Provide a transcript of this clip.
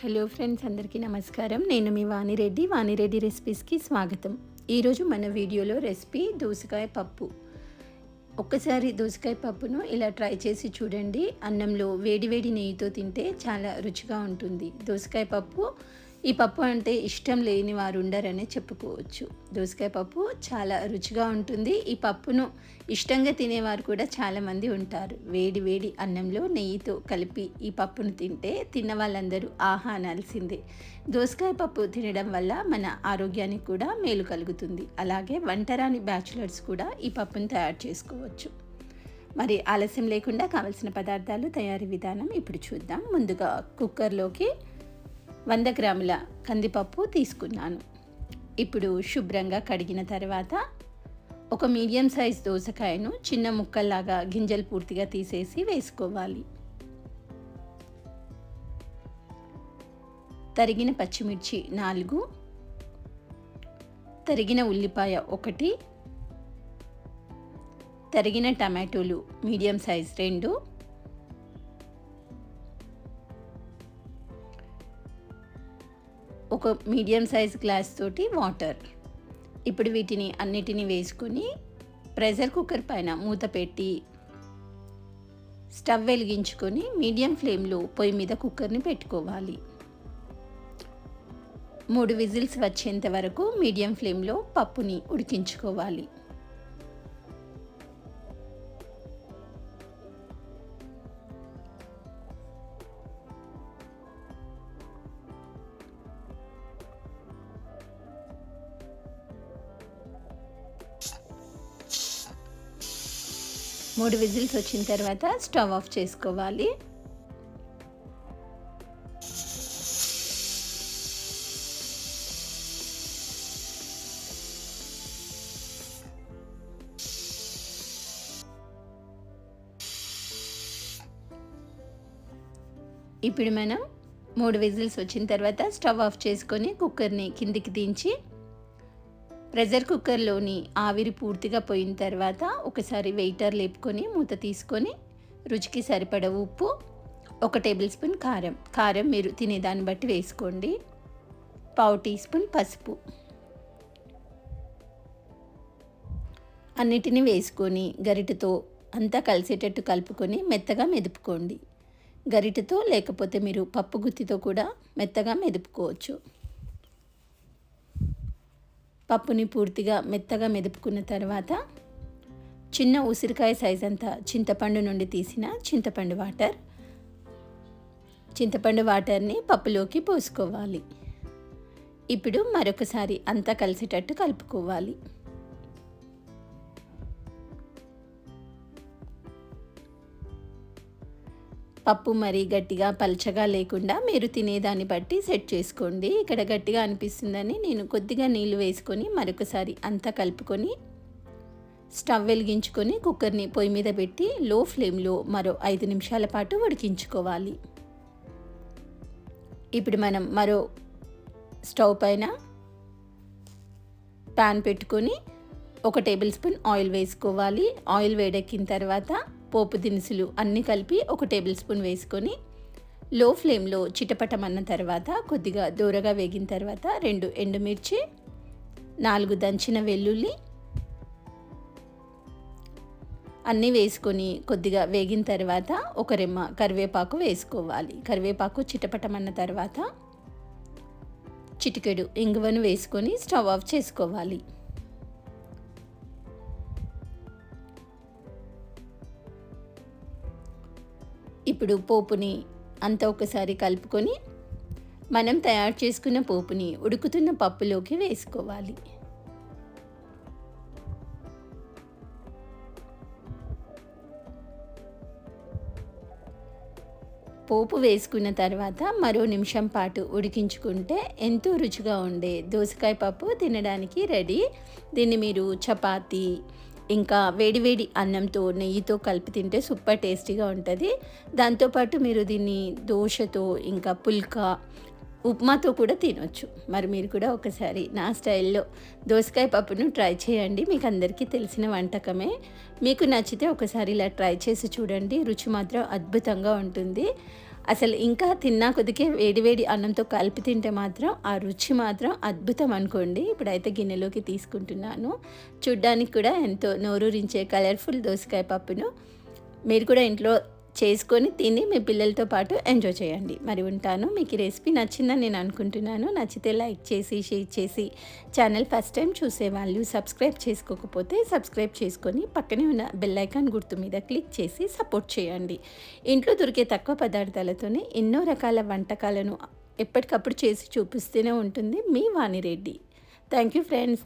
Hello friends అందరికీ నమస్కారం. నేను మీ వాణిరెడ్డి. వాణిరెడ్డి రెసిపీస్కి స్వాగతం. ఈరోజు మన వీడియోలో రెసిపీ దోసకాయ పప్పు. ఒక్కసారి దోసకాయ పప్పును ఇలా ట్రై చేసి చూడండి. అన్నంలో వేడివేడి నెయ్యితో తింటే చాలా రుచిగా ఉంటుంది. దోసకాయ పప్పు ఈ పప్పు అంటే ఇష్టం లేని వారు ఉండరనే చెప్పుకోవచ్చు. దోసకాయ పప్పు చాలా రుచిగా ఉంటుంది. ఈ పప్పును ఇష్టంగా తినేవారు కూడా చాలామంది ఉంటారు. వేడి వేడి అన్నంలో నెయ్యితో కలిపి ఈ పప్పును తింటే తిన్న వాళ్ళందరూ ఆహా అనాల్సిందే. దోసకాయ పప్పు తినడం వల్ల మన ఆరోగ్యానికి కూడా మేలు కలుగుతుంది. అలాగే వంటరాని బ్యాచులర్స్ కూడా ఈ పప్పును తయారు చేసుకోవచ్చు. మరి ఆలస్యం లేకుండా కావలసిన పదార్థాలు తయారీ విధానం ఇప్పుడు చూద్దాం. ముందుగా కుక్కర్లోకి వంద గ్రాముల కందిపప్పు తీసుకున్నాను. ఇప్పుడు శుభ్రంగా కడిగిన తర్వాత ఒక మీడియం సైజ్ దోసకాయను చిన్న ముక్కల్లాగా గింజలు పూర్తిగా తీసేసి వేసుకోవాలి. తరిగిన పచ్చిమిర్చి నాలుగు తరిగిన ఉల్లిపాయ ఒకటి తరిగిన టమాటోలు మీడియం సైజ్ రెండు ఒక మీడియం సైజ్ గ్లాస్ తోటి వాటర్. ఇప్పుడు వీటిని అన్నిటినీ వేసుకొని ప్రెషర్ కుక్కర్ పైన మూత పెట్టి స్టవ్ వెలిగించుకొని మీడియం ఫ్లేమ్లో పొయ్యి మీద కుక్కర్ని పెట్టుకోవాలి. మూడు విజిల్స్ వచ్చేంత వరకు మీడియం ఫ్లేమ్లో పప్పుని ఉడికించుకోవాలి. మూడు విజిల్స్ వచ్చిన తర్వాత స్టవ్ ఆఫ్ చేసుకోవాలి. ఇప్పుడు మనం మూడు విజిల్స్ వచ్చిన తర్వాత స్టవ్ ఆఫ్ చేసుకొని కుక్కర్ని కిందికి దించి ప్రెషర్ కుక్కర్లోని ఆవిరి పూర్తిగా పోయిన తర్వాత ఒకసారి వెయిటర్ లేపుకొని మూత తీసుకొని రుచికి సరిపడ ఉప్పు ఒక టేబుల్ స్పూన్ కారం. కారం మీరు తినేదాన్ని బట్టి వేసుకోండి. పావు టీ స్పూన్ పసుపు. అన్నిటిని వేసుకొని గరిటతో అంతా కలిసేటట్టు కలుపుకొని మెత్తగా మెదుపుకోండి. గరిటతో లేకపోతే మీరు పప్పు గుత్తితో కూడా మెత్తగా మెదుపుకోవచ్చు. పప్పుని పూర్తిగా మెత్తగా మెదుపుకున్న తర్వాత చిన్న ఉసిరికాయ సైజ్ అంతా చింతపండు నుండి తీసిన చింతపండు వాటర్ చింతపండు వాటర్ని పప్పులోకి పోసుకోవాలి. ఇప్పుడు మరొకసారి అంతా కలిసేటట్టు కలుపుకోవాలి. పప్పు మరీ గట్టిగా పల్చగా లేకుండా మీరు తినేదాన్ని బట్టి సెట్ చేసుకోండి. ఇక్కడ గట్టిగా అనిపిస్తుందని నేను కొద్దిగా నీళ్ళు వేసుకొని మరొకసారి అంతా కలుపుకొని స్టవ్ వెలిగించుకొని కుక్కర్ని పొయ్యి మీద పెట్టి లో ఫ్లేమ్లో మరో ఐదు నిమిషాల పాటు ఉడికించుకోవాలి. ఇప్పుడు మనం మరో స్టవ్ పైన ప్యాన్ పెట్టుకొని ఒక టేబుల్ స్పూన్ ఆయిల్ వేసుకోవాలి. ఆయిల్ వేడెక్కిన తర్వాత పోపు దినుసులు అన్నీ కలిపి ఒక టేబుల్ స్పూన్ వేసుకొని లో ఫ్లేమ్లో చిటపటమన్న తర్వాత కొద్దిగా దూరగా వేగిన తర్వాత రెండు ఎండుమిర్చి నాలుగు దంచిన వెల్లుల్లి అన్నీ వేసుకొని కొద్దిగా వేగిన తర్వాత ఒక రెమ్మ కరివేపాకు వేసుకోవాలి. కరివేపాకు చిటపటమన్న తర్వాత చిటికెడు ఇంగువను వేసుకొని స్టవ్ ఆఫ్ చేసుకోవాలి. ఇప్పుడు పోపుని అంతా ఒకసారి కలుపుకొని మనం తయారు చేసుకున్న పోపుని ఉడుకుతున్న పప్పులోకి వేసుకోవాలి. పోపు వేసుకున్న తర్వాత మరో నిమిషం పాటు ఉడికించుకుంటే ఎంతో రుచిగా ఉండే దోసకాయ పప్పు తినడానికి రెడీ. దీన్ని మీరు చపాతీ ఇంకా వేడివేడి అన్నంతో నెయ్యితో కలిపి తింటే సూపర్ టేస్టీగా ఉంటుంది. దాంతోపాటు మీరు దీన్ని దోశతో ఇంకా పుల్కా ఉప్మాతో కూడా తినొచ్చు. మరి మీరు కూడా ఒకసారి నా స్టైల్లో దోసకాయ పప్పును ట్రై చేయండి. మీకు అందరికీ తెలిసిన వంటకమే. మీకు నచ్చితే ఒకసారి ఇలా ట్రై చేసి చూడండి. రుచి మాత్రం అద్భుతంగా ఉంటుంది. అసలు ఇంకా తిన్నా కొద్దికే వేడి వేడి అన్నంతో కలిపి తింటే మాత్రం ఆ రుచి మాత్రం అద్భుతం అనుకోండి. ఇప్పుడైతే గిన్నెలోకి తీసుకుంటున్నాను. చూడ్డానికి కూడా ఎంతో నోరూరించే కలర్ఫుల్ దోసకాయ పప్పును. మీరు కూడా ఇంట్లో చేసుకొని తిని మీ పిల్లలతో పాటు ఎంజాయ్ చేయండి. మరి ఉంటాను. మీకు ఈ రెసిపీ నచ్చిందని నేను అనుకుంటున్నాను. నచ్చితే లైక్ చేసి షేర్ చేసి ఛానల్ ఫస్ట్ టైం చూసే వాళ్ళు సబ్స్క్రైబ్ చేసుకోకపోతే సబ్స్క్రైబ్ చేసుకొని పక్కనే ఉన్న బెల్లైకాన్ గుర్తు మీద క్లిక్ చేసి సపోర్ట్ చేయండి. ఇంట్లో దొరికే తక్కువ పదార్థాలతోనే ఎన్నో రకాల వంటకాలను ఎప్పటికప్పుడు చేసి చూపిస్తూనే ఉంటుంది మీ వాణిరెడ్డి. Thank you friends.